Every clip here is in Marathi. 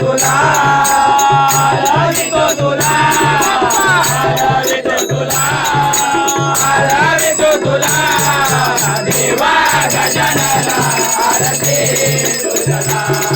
तुला हरवितो तुला हरवितो तुला हरवितो तुला देवा गजानना आरती तुझला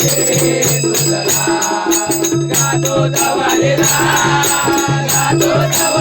दे दुलला गातो दवालेला गातो दवा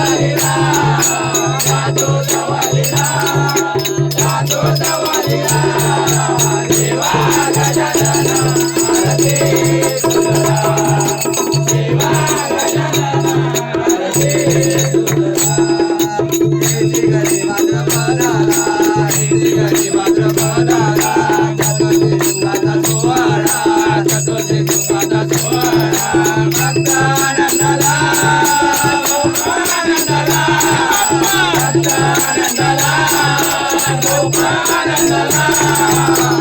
la la la la